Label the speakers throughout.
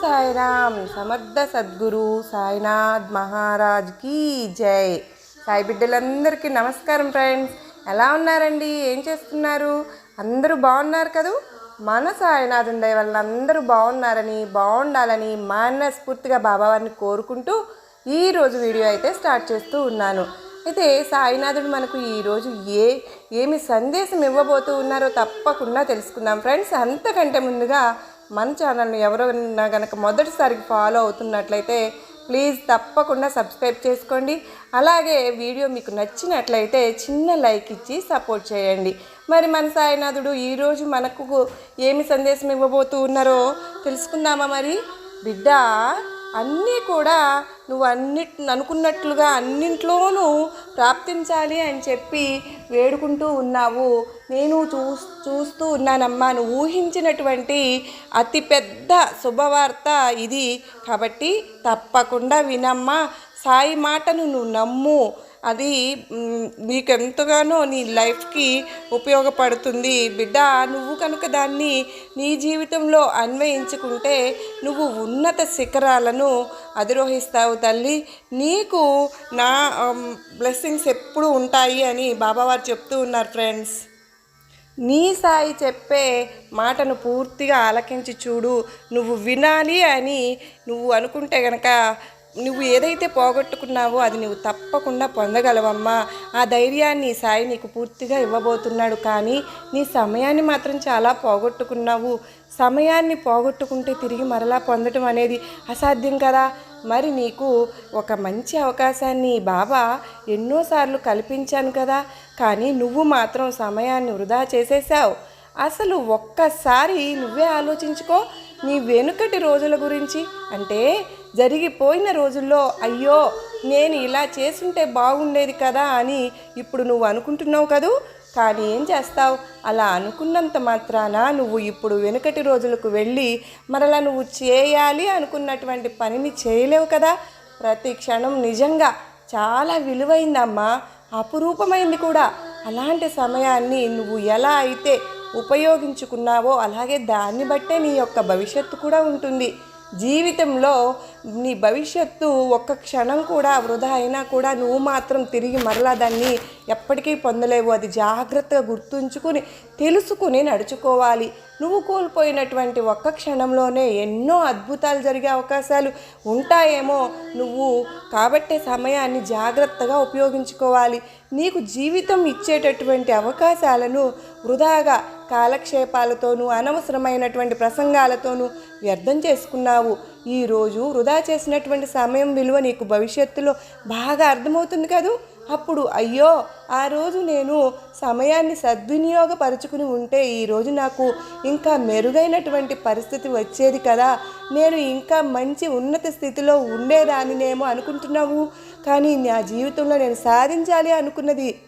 Speaker 1: సాయిరామ్ సమర్థ సద్గురు సాయినాథ్ మహారాజ్ కీ జై. సాయి బిడ్డలందరికీ నమస్కారం ఫ్రెండ్స్. ఎలా ఉన్నారండి? ఏం చేస్తున్నారు? అందరూ బాగున్నారు కదూ? మన సాయినాథుని దయ వల్ల అందరూ బాగున్నారని బాగుండాలని మనస్ఫూర్తిగా బాబావారిని కోరుకుంటూ ఈరోజు వీడియో అయితే స్టార్ట్ చేస్తూ ఉన్నాను. అయితే సాయినాథుడు మనకు ఈరోజు ఏ ఏమి సందేశం ఇవ్వబోతూ ఉన్నారో తప్పకుండా తెలుసుకుందాం ఫ్రెండ్స్. అంతకంటే ముందుగా మన ఛానల్ను ఎవరైనా కనుక మొదటిసారికి ఫాలో అవుతున్నట్లయితే ప్లీజ్ తప్పకుండా సబ్స్క్రైబ్ చేసుకోండి. అలాగే వీడియో మీకు నచ్చినట్లయితే చిన్న లైక్ ఇచ్చి సపోర్ట్ చేయండి. మరి మన సాయినాథుడు ఈరోజు మనకు ఏమి సందేశం ఇవ్వబోతూ ఉన్నారో తెలుసుకుందామా మరి? బిడ్డ అన్నీ కూడా నువ్వు అన్నిటి అనుకున్నట్లుగా అన్నింట్లోనూ ప్రాప్తించాలి అని చెప్పి వేడుకుంటూ ఉన్నావు. నేను చూ చూస్తూ ఉన్నానమ్మా. నువ్వు ఊహించినటువంటి అతిపెద్ద శుభవార్త ఇది. కాబట్టి తప్పకుండా వినమ్మా. సాయి మాటను నువ్వు నమ్ము. అది నీకు ఎంతగానో నీ లైఫ్కి ఉపయోగపడుతుంది. బిడ్డ నువ్వు కనుక దాన్ని నీ జీవితంలో అన్వయించుకుంటే నువ్వు ఉన్నత శిఖరాలను అధిరోహిస్తావు తల్లి. నీకు నా బ్లెస్సింగ్స్ ఎప్పుడు ఉంటాయి అని బాబావారు చెప్తూ ఉన్నారు ఫ్రెండ్స్ నీ సాయి చెప్పే మాటను పూర్తిగా ఆలకించి చూడు. నువ్వు వినాలి అని నువ్వు అనుకుంటే గనక నువ్వు ఏదైతే పోగొట్టుకున్నావో అది నువ్వు తప్పకుండా పొందగలవమ్మా. ఆ ధైర్యాన్ని సాయి నీకు పూర్తిగా ఇవ్వబోతున్నాడు. కానీ నీ సమయాన్ని మాత్రం చాలా పోగొట్టుకున్నావు. సమయాన్ని పోగొట్టుకుంటే తిరిగి మరలా పొందటం అనేది అసాధ్యం కదా. మరి నీకు ఒక మంచి అవకాశాన్ని బాబా ఎన్నోసార్లు కల్పించాను కదా. కానీ నువ్వు మాత్రం సమయాన్ని వృధా చేసేసావు. అసలు ఒక్కసారి నువ్వే ఆలోచించుకో నీ వెనుకటి రోజుల గురించి. అంటే జరిగిపోయిన రోజుల్లో అయ్యో నేను ఇలా చేసుంటే బాగుండేది కదా అని ఇప్పుడు నువ్వు అనుకుంటున్నావు కదూ? కానీ ఏం చేస్తావు? అలా అనుకున్నంత మాత్రాన నువ్వు ఇప్పుడు వెనుకటి రోజులకు వెళ్ళి మరలా నువ్వు చేయాలి అనుకున్నటువంటి పనిని చేయలేవు కదా? ప్రతి క్షణం నిజంగా చాలా విలువైందమ్మా. అపురూపమైంది కూడా. అలాంటి సమయాన్ని నువ్వు ఎలా అయితే ఉపయోగించుకున్నావో అలాగే దాన్ని బట్టే నీ యొక్క భవిష్యత్తు కూడా ఉంటుంది. జీవితంలో నీ భవిష్యత్తు ఒక్క క్షణం కూడా వృధా అయినా కూడా నువ్వు మాత్రం తిరిగి మరలా దాన్ని ఎప్పటికీ పొందలేవు. అది జాగ్రత్తగా గుర్తుంచుకుని తెలుసుకుని నడుచుకోవాలి. నువ్వు కోల్పోయినటువంటి ఒక్క క్షణంలోనే ఎన్నో అద్భుతాలు జరిగే అవకాశాలు ఉంటాయేమో. నువ్వు కాబట్టే సమయాన్ని జాగ్రత్తగా ఉపయోగించుకోవాలి. నీకు జీవితం ఇచ్చేటటువంటి అవకాశాలను వృధాగా కాలక్షేపాలతోనూ అనవసరమైనటువంటి ప్రసంగాలతోనూ వ్యర్థం చేసుకున్నావు. ఈరోజు వృధా చేసినటువంటి సమయం విలువ నీకు భవిష్యత్తులో బాగా అర్థమవుతుంది కదూ? అప్పుడు అయ్యో ఆ రోజు నేను సమయాన్ని సద్వినియోగపరుచుకుని ఉంటే ఈరోజు నాకు ఇంకా మెరుగైనటువంటి పరిస్థితి వచ్చేది కదా. నేను ఇంకా మంచి ఉన్నత స్థితిలో ఉండేదానినేమో అనుకుంటున్నావు. కానీ నా జీవితంలో నేను సాధించాలి అనుకున్నది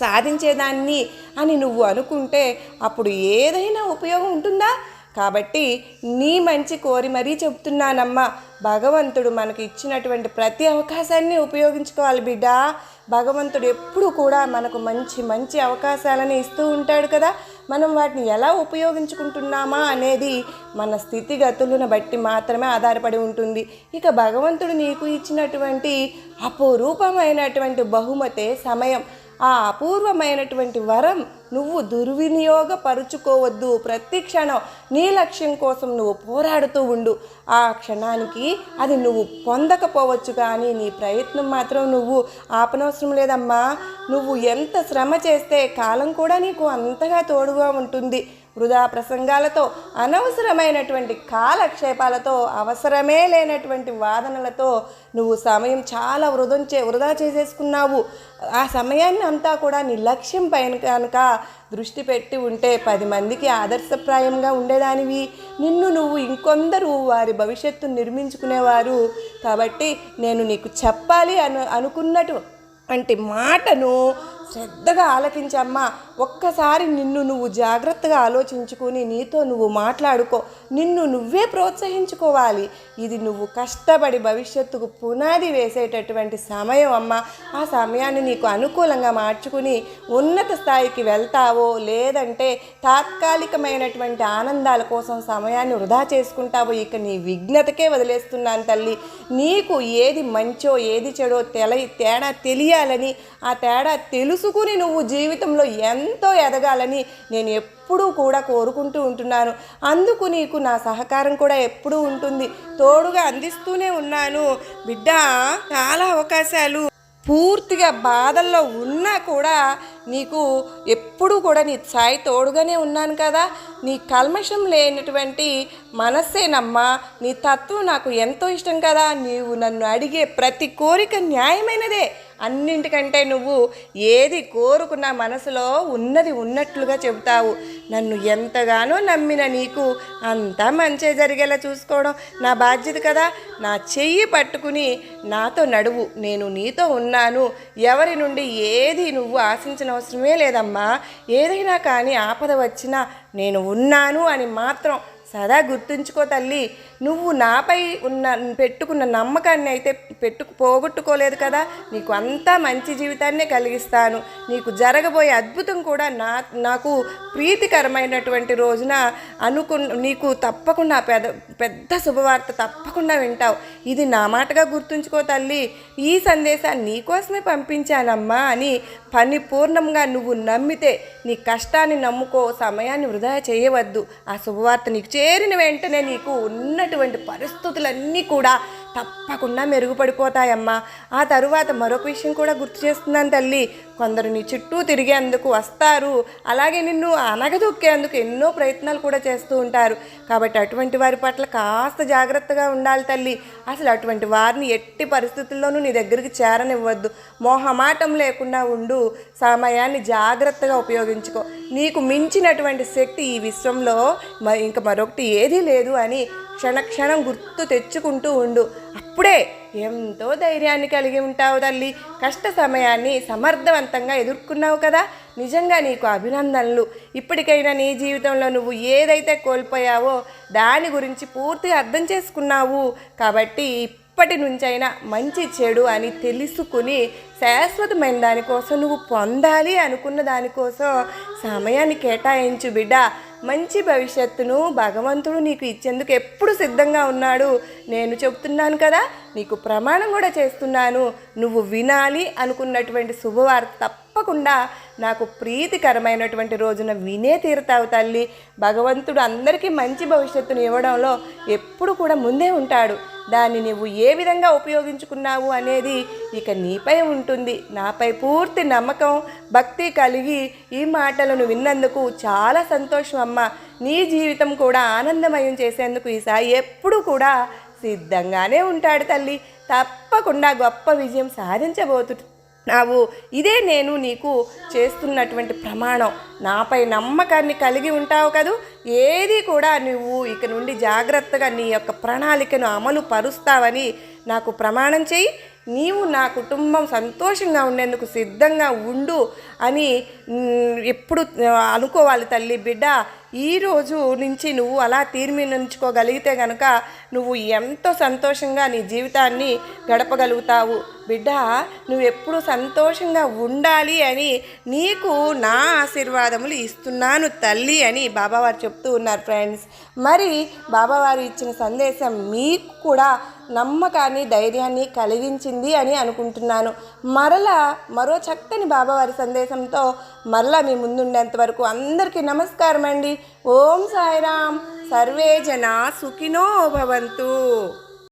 Speaker 1: సాధించేదాన్ని అని నువ్వు అనుకుంటే అప్పుడు ఏదైనా ఉపయోగం ఉంటుందా? కాబట్టి నీ మంచి కోరి మరీ చెప్తున్నానమ్మా. భగవంతుడు మనకు ఇచ్చినటువంటి ప్రతి అవకాశాన్ని ఉపయోగించుకోవాలి బిడ్డ. భగవంతుడు ఎప్పుడు కూడా మనకు మంచి మంచి అవకాశాలని ఇస్తూ ఉంటాడు కదా. మనం వాటిని ఎలా ఉపయోగించుకుంటున్నామా అనేది మన స్థితిగతులను బట్టి మాత్రమే ఆధారపడి ఉంటుంది. ఇక భగవంతుడు నీకు ఇచ్చినటువంటి అపురూపమైనటువంటి బహుమతే సమయం. ఆ అపూర్వమైనటువంటి వరం నువ్వు దుర్వినియోగపరుచుకోవద్దు. ప్రతి క్షణం నీ లక్ష్యం కోసం నువ్వు పోరాడుతూ ఉండు. ఆ క్షణానికి అది నువ్వు పొందకపోవచ్చు కానీ నీ ప్రయత్నం మాత్రం నువ్వు ఆపనవసరం లేదమ్మా. నువ్వు ఎంత శ్రమ చేస్తే కాలం కూడా నీకు అంతగా తోడుగా ఉంటుంది. వృధా ప్రసంగాలతో అనవసరమైనటువంటి కాలక్షేపాలతో అవసరమే లేనటువంటి వాదనలతో నువ్వు సమయం చాలా వృధం చే వృధా చేసేసుకున్నావు. ఆ సమయాన్ని అంతా కూడా నీ లక్ష్యం పైన కనుక దృష్టి పెట్టి ఉంటే పది మందికి ఆదర్శప్రాయంగా ఉండేదానివి. నిన్ను నువ్వు ఇంకొందరు వారి భవిష్యత్తు నిర్మించుకునేవారు. కాబట్టి నేను నీకు చెప్పాలి అను అనుకున్నటు వంటి మాటను శ్రద్ధగా ఆలకించమ్మా ఒక్కసారి నిన్ను నువ్వు జాగ్రత్తగా ఆలోచించుకుని నీతో నువ్వు మాట్లాడుకో. నిన్ను నువ్వే ప్రోత్సహించుకోవాలి. ఇది నువ్వు కష్టపడి భవిష్యత్తుకు పునాది వేసేటటువంటి సమయం అమ్మ. ఆ సమయాన్ని నీకు అనుకూలంగా మార్చుకుని ఉన్నత స్థాయికి వెళ్తావో లేదంటే తాత్కాలికమైనటువంటి ఆనందాల కోసం సమయాన్ని వృధా చేసుకుంటావో ఇక నీ విఘ్నతకే వదిలేస్తున్నాను తల్లి. నీకు ఏది మంచో ఏది చెడో తెల తేడా తెలియాలని ఆ తేడా తెలుసు తెలుసుకుని నువ్వు జీవితంలో ఎంతో ఎదగాలని నేను ఎప్పుడూ కూడా కోరుకుంటూ ఉంటున్నాను. అందుకు నీకు నా సహకారం కూడా ఎప్పుడూ ఉంటుంది. తోడుగా అందిస్తూనే ఉన్నాను. బిడ్డ చాలా అవకాశాలు. పూర్తిగా బాధల్లో ఉన్నా కూడా నీకు ఎప్పుడూ కూడా నీ సాయి తోడుగానే ఉన్నాను కదా. నీ కల్మషం లేనటువంటి మనస్సేనమ్మా. నీ తత్వం నాకు ఎంతో ఇష్టం కదా. నీవు నన్ను అడిగే ప్రతి కోరిక న్యాయమైనదే. అన్నింటికంటే నువ్వు ఏది కోరుకున్న మనసులో ఉన్నది ఉన్నట్లుగా చెబుతావు. నన్ను ఎంతగానో నమ్మిన నీకు అంతా మంచి జరిగేలా చూసుకోవడం నా బాధ్యత కదా. నా చెయ్యి పట్టుకుని నాతో నడువు. నేను నీతో ఉన్నాను. ఎవరి నుండి ఏది నువ్వు ఆశించిన అవసరమే లేదమ్మా. ఏదైనా కానీ ఆపద వచ్చినా నేను ఉన్నాను అని మాత్రం సదా గుర్తుంచుకో తల్లి. నువ్వు నాపై ఉన్న పెట్టుకున్న నమ్మకాన్ని అయితే పెట్టు పోగొట్టుకోలేదు కదా. నీకు అంతా మంచి జీవితాన్నే కలిగిస్తాను. నీకు జరగబోయే అద్భుతం కూడా నా నాకు ప్రీతికరమైనటువంటి రోజున అనుకు నీకు తప్పకుండా పెద్ద పెద్ద శుభవార్త తప్పకుండా వింటావు. ఇది నా మాటగా గుర్తుంచుకో తల్లి. ఈ సందేశాన్ని నీకోసమే పంపించానమ్మా అని పని పూర్ణంగా నువ్వు నమ్మితే నీ కష్టాన్ని నమ్ముకో సమయాన్ని వృధా చేయవద్దు. ఆ శుభవార్త నీకు చేరిన వెంటనే నీకు ఉన్నటువంటి పరిస్థితులన్నీ కూడా తప్పకుండా మెరుగుపడిపోతాయమ్మా. ఆ తరువాత మరొక విషయం కూడా గుర్తు చేస్తున్నాను తల్లి. కొందరు నీ చుట్టూ తిరిగేందుకు వస్తారు. అలాగే నిన్ను అనగదొక్కేందుకు ఎన్నో ప్రయత్నాలు కూడా చేస్తూ ఉంటారు. కాబట్టి అటువంటి వారి పట్ల కాస్త జాగ్రత్తగా ఉండాలి తల్లి. అసలు అటువంటి వారిని ఎట్టి పరిస్థితుల్లోనూ నీ దగ్గరికి చేరనివ్వద్దు. మోహమాటం లేకుండా ఉండు. సమయాన్ని జాగ్రత్తగా ఉపయోగించుకో. నీకు మించినటువంటి శక్తి ఈ విశ్వంలో ఇంకా మరొకటి ఏదీ లేదు అని క్షణక్షణం గుర్తు తెచ్చుకుంటూ ఉండు. అప్పుడే ఎంతో ధైర్యాన్ని కలిగి ఉంటావు తల్లి. కష్ట సమయాన్ని సమర్థవంతంగా ఎదుర్కొన్నావు కదా. నిజంగా నీకు అభినందనలు. ఇప్పటికైనా నీ జీవితంలో నువ్వు ఏదైతే కోల్పోయావో దాని గురించి పూర్తిగా అర్థం చేసుకున్నావు. కాబట్టి ఇప్పటి నుంచైనా మంచి చెడు అని తెలుసుకుని శాశ్వతమైన దానికోసం నువ్వు పొందాలి అనుకున్న దానికోసం సమయాన్ని కేటాయించు బిడ్డ. మంచి భవిష్యత్తును భగవంతుడు నీకు ఇచ్చేందుకు ఎప్పుడు సిద్ధంగా ఉన్నాడు? నేను చెప్తున్నాను కదా నీకు ప్రమాణం కూడా చేస్తున్నాను. నువ్వు వినాలి అనుకున్నటువంటి శుభవార్త తప్పకుండా నాకు ప్రీతికరమైనటువంటి రోజున వినే తీరుతావు తల్లి. భగవంతుడు అందరికీ మంచి భవిష్యత్తును ఇవ్వడంలో ఎప్పుడు కూడా ముందే ఉంటాడు. దాన్ని నువ్వు ఏ విధంగా ఉపయోగించుకున్నావు అనేది ఇక నీపై ఉంటుంది. నాపై పూర్తి నమ్మకం భక్తి కలిగి ఈ మాటలను విన్నందుకు చాలా సంతోషం అమ్మ. నీ జీవితం కూడా ఆనందమయం చేసేందుకు ఈ సాయి ఎప్పుడు కూడా సిద్ధంగానే ఉంటాడు తల్లి. తప్పకుండా గొప్ప విజయం సాధించబోతు నావు. ఇదే నేను నీకు చేస్తున్నటువంటి ప్రమాణం. నాపై నమ్మకాన్ని కలిగి ఉంటావు కదూ. ఏది కూడా నువ్వు ఇక నుండి జాగ్రత్తగా నీ యొక్క ప్రణాళికను అమలు పరుస్తావని నాకు ప్రమాణం చేయి నీవు నా కుటుంబం సంతోషంగా ఉండేందుకు సిద్ధంగా ఉండు. అని ఎప్పుడు అనుకోవాలి తల్లి బిడ్డ. ఈ రోజు నుంచి నువ్వు అలా తీర్మించుకోగలిగితే గనుక నువ్వు ఎంతో సంతోషంగా నీ జీవితాన్ని గడపగలుగుతావు. బిడ్డ నువ్వు ఎప్పుడు సంతోషంగా ఉండాలి అని నీకు నా ఆశీర్వాదములు ఇస్తున్నాను తల్లి అని బాబావారు చెప్తూ ఉన్నారు ఫ్రెండ్స్. మరి బాబావారు ఇచ్చిన సందేశం మీకు కూడా నమ్మకాన్ని ధైర్యాన్ని కలిగించింది అని అనుకుంటున్నాను. మరలా మరో చక్కని బాబావారి సందేశంతో మరలా మీ ముందుండేంత వరకు అందరికీ నమస్కారం అండి ఓం సాయిరామ్. సర్వే జన సుఖినో భవంతు.